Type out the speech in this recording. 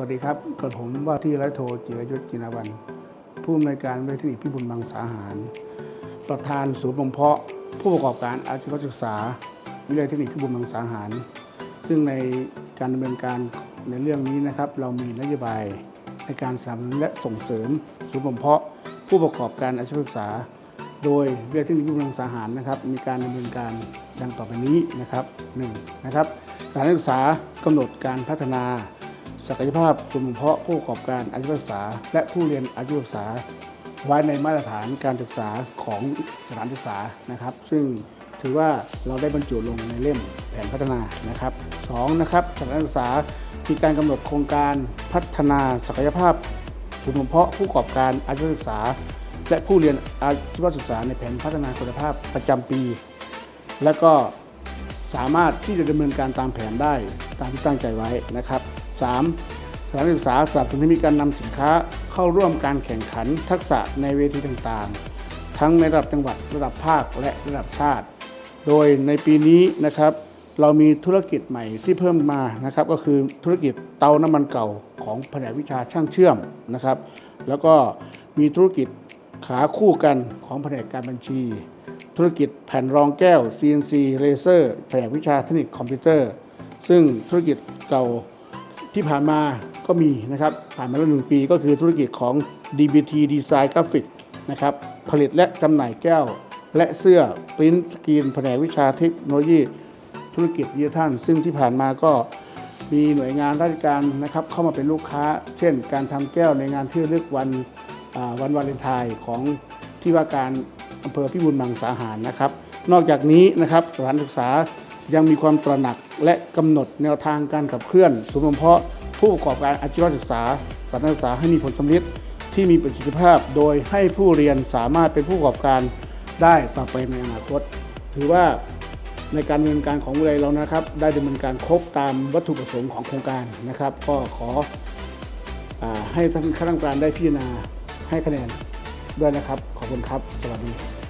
วัสดีครับกับผมว่าที่ร้อยโทเจิรยุทธจินวัน ผู้อำนวยการวิทยาพิบูลมังสาหาร ประธานศูนย์บ่มเพาะ ผู้ประกอบการอาชีวศึกษา วิทยาเทคนิคพิบูลมังสาหาร ซึ่งในการดำเนินการในเรื่องนี้นะครับ เรามีนโยบายในการสนับสนุนและส่งเสริมศูนย์บ่มเพาะ ผู้ประกอบการอาชีวศึกษา โดยวิทยาเทคนิคพิบูลมังสาหารนะครับ มีการดำเนินการดังต่อไปนี้นะครับหนึ่งนะครับสถานศึกษากำหนดการพัฒนา ศักยภาพกลุ่มเพาะผู้ประกอบการอาชีวศึกษา และผู้เรียนอาชีวศึกษา ไว้ในมาตรฐานการศึกษาของสถานศึกษานะครับ ซึ่งถือว่าเราได้บรรจุลงในเล่มแผนพัฒนานะครับสองนะครับสถานศึกษามีการกำหนดโครงการพัฒนาศักยภาพกลุ่มเพาะผู้ประกอบการอาชีวศึกษา และผู้เรียนอาชีวศึกษาในแผนพัฒนาคุณภาพประจำปี และก็สามารถที่จะดำเนินการตามแผนได้ตามที่ตั้งใจไว้นะครับ 3. สถานศึกษาสนับสนุนให้มีการนำสินค้าเข้าร่วมการแข่งขันทักษะในเวทีต่างๆ ทั้งในระดับจังหวัดระดับภาคและระดับชาติ โดยในปีนี้นะครับเรามีธุรกิจใหม่ที่เพิ่มมานะครับก็คือธุรกิจเตาน้ำมันเก่าของแผนกวิชาช่างเชื่อมนะครับ แล้วก็มีธุรกิจขาคู่กันของแผนกการบัญชี ธุรกิจแผ่นรองแก้ว CNC Laser แผนกวิชาเทคนิคคอมพิวเตอร์ ซึ่งธุรกิจเก่า ที่ผ่านมาก็มีนะครับ ผ่านมาแล้วหนึ่งปีก็คือธุรกิจของ DBT Design Graphic นะครับ ผลิตและจำหน่ายแก้ว และเสื้อปริ้นสกรีนแผนกวิชาเทคโนโลยี ธุรกิจดิจิทัลซึ่งที่ผ่านมาก็มีหน่วยงานราชการนะครับ เข้ามาเป็นลูกค้า เช่น การทำแก้วในงานที่ระลึกวันวันวาเลนไทน์ของที่ว่าการอำเภอพิบูลมังสาหารนะครับ นอกจากนี้นะครับสถานศึกษา ยังมีความตระหนักและกำหนดแนวทางการขับเคลื่อนศูนย์บ่มเพาะผู้ประกอบการอาชีวศึกษาสถานศึกษาให้มีผลสำลิดที่มีประสิทธิภาพ โดยให้ผู้เรียนสามารถเป็นผู้ประกอบการได้ต่อไปในอนาคต ถือว่าในการดำเนินการของวิทยาลัยเรานะครับ ได้ดำเนินการครบตามวัตถุประสงค์ของโครงการนะครับ ก็ขออให้ท่านคณะกรรมการได้พิจารณาให้คะแนนด้วยนะครับ ขอบคุณครับ สวัสดี